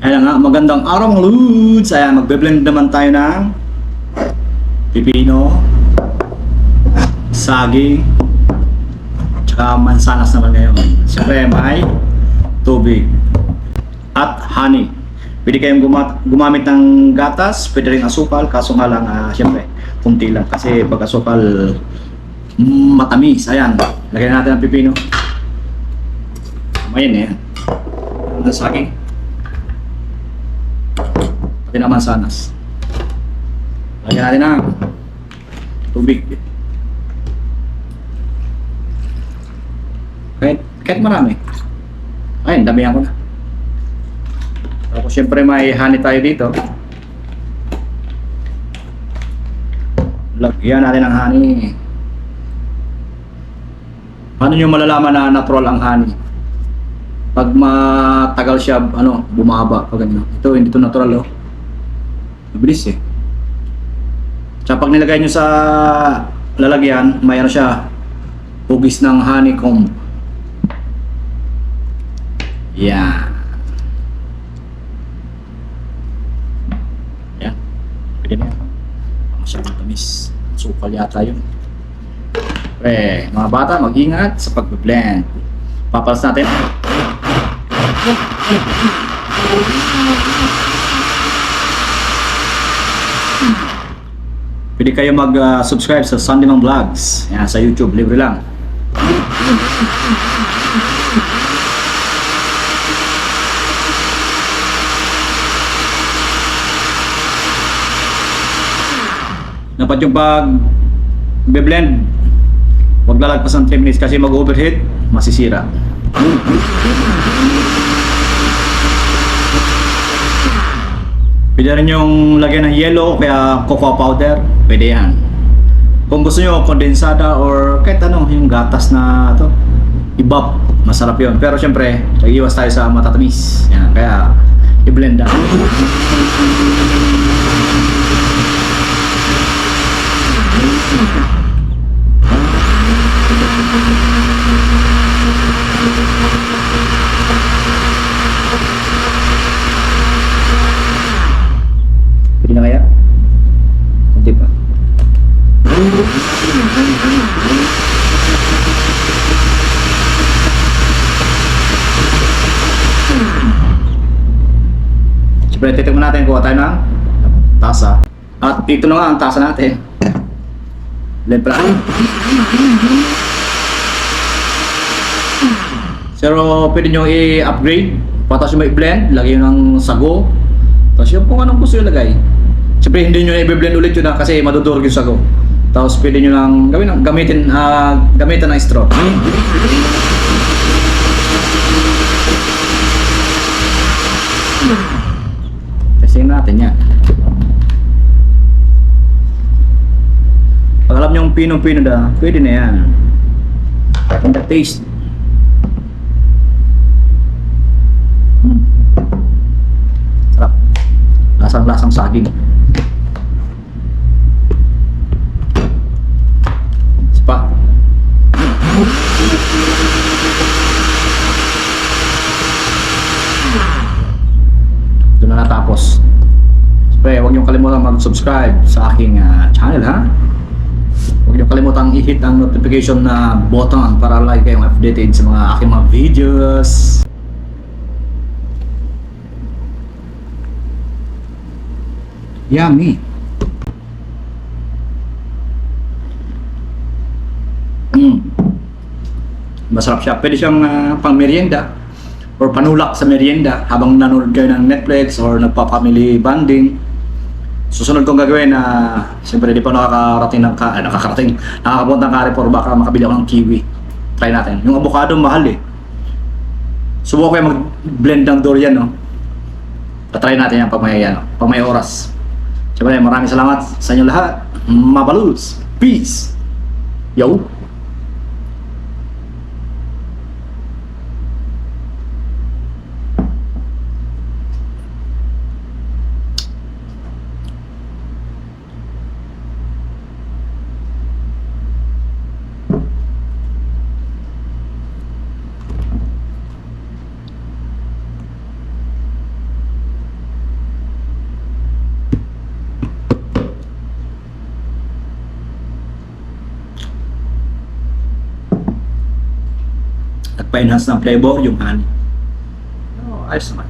Ayan nga, magandang araw mga Ludes! Ayan, magbe-blend naman tayo ng pipino, saging, tsaka mansanas naman ngayon. Siyempre may tubig at honey. Pwede kayong guma- gumamit ng gatas, pwede rin asukal, kaso nga lang, ah, siyempre, kunti lang. Kasi pag asukal, mm, matamis. Ayan, lagyan natin ang pipino. Ayan eh. Ang saging. Pati naman sanas. Lagyan natin ng tubig. Kahit, kahit marami. Ayun, damihan ko na. Tapos syempre may honey tayo dito. Lagyan natin ng honey. Paano nyo malalaman na natural ang honey? Pag matagal siya, ano, bumaba, pag ganyan. Ito, hindi to natural, oh. Mabilis eh. Tsaka pag nilagay nyo sa lalagyan, may ano siya, hugis ng honeycomb. Yan. Yan. Pwede na yan. Masyadong tamis. Sukal yata yun. Pre, mga bata, mag-ingat sa pag-blend. Papalas natin. Pwede kayo mag-subscribe sa Sunday Mang Vlogs. Yan, sa YouTube, libre lang. Dapat yung pag be-blend, huwag lalagpas ng 3 minutes kasi mag-overheat, masisira. Pwede rin yung lagyan ng yellow kaya cocoa powder. Pwede yan. Kung gusto nyo kondensada or kahit ano, yung gatas na to, ibab, masarap yun. Pero syempre, nag-iwas tayo sa matatamis. Yan, kaya i-blend na. Siyempre, titignan natin kung tayo ng tasa. At ito na nga ang tasa natin. Natin. Pero pwede nyo i-upgrade. Patas nyo may blend, lagyan nyo ng sago. Tapos yung kung anong gusto nyo lagay. Siyempre hindi nyo i-blend ulit yun na kasi madudurog yung sago. Tapos pwede nyo lang gawin, gamitin, ah, gamitan ng straw. Testing natin yan. Pag alam nyo pinong-pino na, pwede na yan. And the taste. Mm. Sarap. Lasang-lasang saging. Ito na natapos. Siyempre, huwag niyong kalimutan mag-subscribe sa aking ah, channel, ha? Huwag niyo kalimutan i-hit ang notification na button para lagi kayong updated sa mga aking mga videos. Yummy! Mm. Masarap siya. Pwede siyang ah, pang merienda or panulak sa merienda habang nanonood kayo ng Netflix or nagpa-family bonding. Susunod kong gagawin na siyempre di pa nakakarating ng ka, eh, nakakarating, nakakapunta ng Carrefour baka makabili ako ng kiwi. Try natin. Yung avocado mahal eh. Subukan kayo mag-blend ng durian no. Patry natin yan pag may, ano, pag may oras. Siyempre maraming salamat sa inyo lahat. Mabalus. Peace. Yo. Nagpa-enhance ng flavor yung honey. Oh, ayos naman.